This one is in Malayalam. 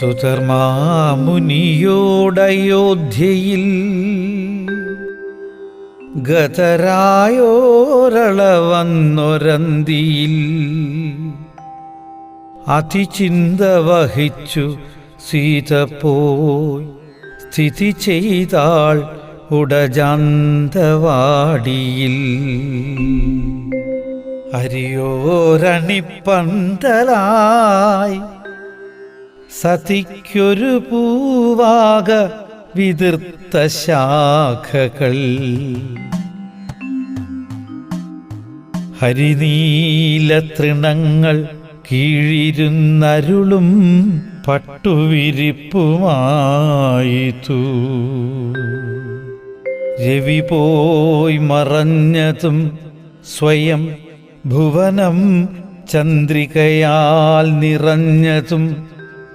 സുധർമാമുനിയോടയോധ്യയിൽ ഗതരായോരള വന്നൊരന്തിയിൽ അതിചിന്ത വഹിച്ചു സീത പോയി സ്ഥിതി ചെയ്താൾ ഉടജാന്തവാടിയിൽ. അരിയോരണിപ്പന്തലായി സതിക്കൊരു പൂവാക വിതിർത്ത ശാഖകൾ. ഹരിനീല തൃണങ്ങൾ കീഴിരുന്നരുളും പട്ടുവിരിപ്പുമായിതു. രവി പോയി മറഞ്ഞതും സ്വയം ഭുവനം ചന്ദ്രികയാൽ നിറഞ്ഞതും